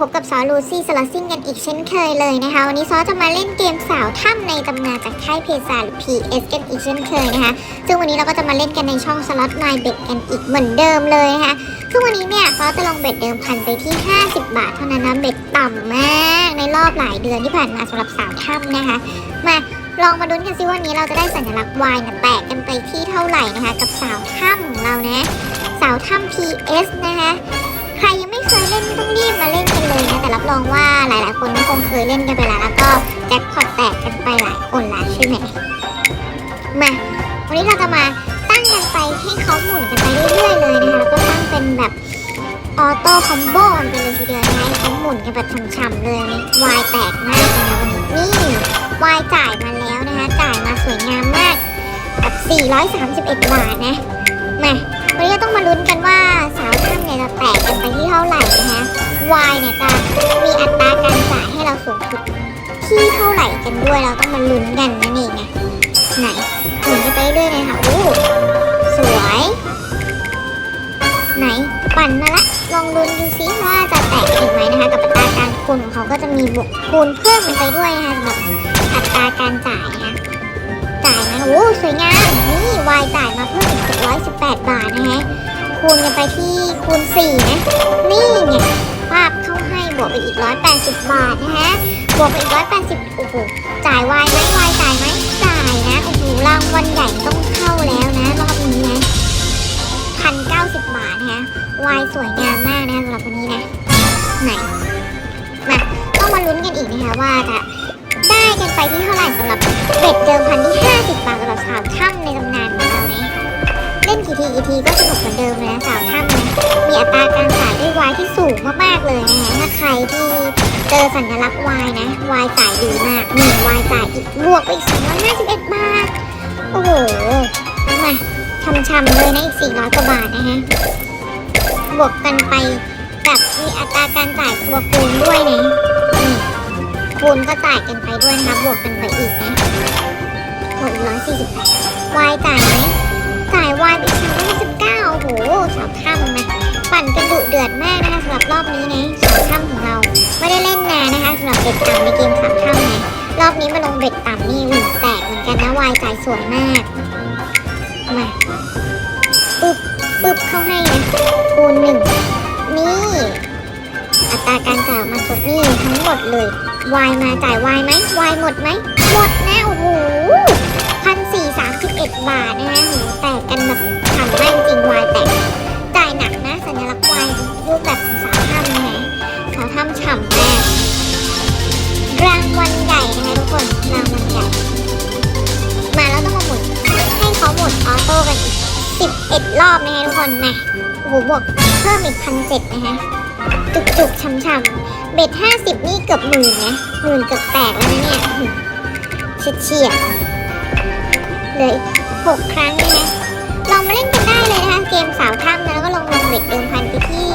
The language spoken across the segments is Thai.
พบกับซอลูซี่สลัซิ่งกันอีกเช่นเคยเลยนะคะ วันนี้ซอจะมาเล่นเกมสาวถ้ำในตำนานจากค่ายเพซาหรือ PS กันอีกเช่นเคยนะคะ ซึ่งวันนี้เราก็จะมาเล่นกันในช่องสล็อตไมเบ็ดกันอีกเหมือนเดิมเลยนะคะซึ่งวันนี้เนี่ยซอจะลงเบ็ดเดิมพันไปที่ 50 บาทเท่านั้นนะเบ็ดต่ำมากในรอบหลายเดือนที่ผ่านมาสำหรับสาวถ้ำนะคะ มาลองมาลุ้นกันซิวันนี้เราจะได้สัญลักษณ์ Y เนี่ยแตกกันไปที่เท่าไหร่นะคะ กับสาวถ้ำของเรานะ สาวถ้ำ PS นะคะใครยัง บมาเล่นกันเลยนะ แต่รับรองว่าหลาย ๆ คนก็คงเคยเล่นกันไปแล้ว แล้วก็แจ็คพอตแตกกันไปหลายคนแล้วใช่ไหมมา วันนี้เราจะมาตั้งกันไปให้เขาหมุนกันไปเรื่อย ๆ เลยนะคะแล้วก็ตั้งเป็นแบบออโต้คอมโบกันไปเลยทีเดียวนะให้เขาหมุนกันแบบช่ำๆเลยนี่วายแตกมากเลยนะวันนี้นี่วายจ่ายมาแล้วนะคะ จ่ายมาสวยงามมากแบบ431 บาทนะมา วันนี้เราต้องมาลุ้นกันว่าสาวถ้ำเนี่ยจะแตกกันไปที่เท่าไหร่นะคะ Y เนี่ยจะมีอัตราการจ่ายให้เราสูงสุดที่เท่าไหร่กันด้วยเราต้องมาลุ้นกันนั่นเองไงไหนหมุนไปเรื่อยเลยค่ะโอ้สวย ไหนปั่นมาละลองลุ้นดูซิว่าจะแตกอีกไหมนะคะ กับอัตราการคูณของเขาก็จะมีบวกคูณเพิ่มไปด้วยนะคะสำหรับอัตราการจ่ายนะคะจ่ายมโอ้สวยงาม 1,998 บาทนะฮะ คูณกันไปที่คูณ 4 นะ นี่ไงภาพเข้าให้บวกไปอีก 180 บาทนะฮะ บวกไปอีก 180 โอ้โห จ่ายวายไหมวายจ่ายไหมจ่ายนะ โอ้โห รางวัลใหญ่ต้องเข้าแล้วนะ รอบนี้นะ1,090 บาทนะฮะ วายสวยงามมากนะสำหรับวันนี้นะ ไหน มา ต้องมาลุ้นกันอีกนะคะว่าจะได้กันไปที่เท่าไหร่สำหรับเบ็ดเดิมพันที่ 50 บาทสำหรับสาวช่าง ทีก็สนุกเหมือนเดิมเลยนะสาวถ้ำนะมีอัตราการจ่ายด้วยวายที่สูงมากๆเลยนะคะถ้าใครที่เจอสัญลักษณ์วายนะวายจ่ายดีมากหนึ่งวายจ่ายอีกบวกไปอีก351บาทโอ้โหมาช่ำๆเลยนะอีก400กว่าบาทนะฮะบวกกันไปแบบมีอัตราการจ่ายตัวคูณด้วยนะนคูณก็จ่ายกันไปด้วยนะคะบวกกันไปอีกนะบวกอีกร้อยสี่สิบแปดวายจ่ายไหมจ่ายวายไป หสาวถ้ำนะปั่นกันดุเดือดมากนะคะสำหรับรอบนี้นะสาวถ้ำของเราไม่ได้เล่นนานนะคะสำหรับเบ็ดต่ำในเกมสาวถ้ำนะรอบนี้มาลงเบ็ดต่ำนี่หมุนแตกเหมือนกันนะวายจ่ายสวยมากมาปึ๊บปึ๊บเข้าให้นะคูณหนึ่งนี่อัตราการจ่ายมาสดนี่ทั้งหมดเลยวายมาจ่ายวายไหมวายหมดไหมหมดนะโอ้โห 11 รอบนะฮะทุกคนนะโอ้บวกเพิ่มอีกพันเจ็ดนะฮะจุกๆช้ำๆเบ็ด 50 นี่เกือบหมื่นนะหมื่นเกือบแตกแล้วเนี่ยเฉียดเลยหกครั้งนี่นะลองมาเล่นกันได้เลยนะคะ เกมสาวถ้ำนะแล้วก็ลงลงเบ็ดเดิมพันไปที่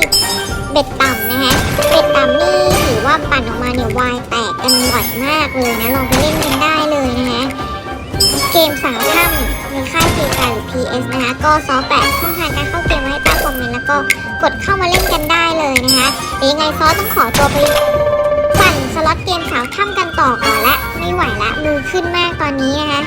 เบ็ดต่ำนะฮะเบ็ดต่ำนี่ถือว่าปั่นออกมาเนี่ยวายแตกกันบ่อยมากเลยนะลองไปเล่นกันได้เลยนะฮะเกมสาวถ้ำ ในค่ายเพกาหรือ PS นะคะ ก็ซอแปะช่องทางการเข้าเกมไว้ใต้คอมเมนต์แล้วก็กดเข้ามาเล่นกันได้เลยนะคะเดี๋ยวยังไงซอสต้องขอตัวไปปั่นสล็อตเกมสาวถ้ำกันต่อก่อนละ ไม่ไหวละมือขึ้นมากตอนนี้นะคะ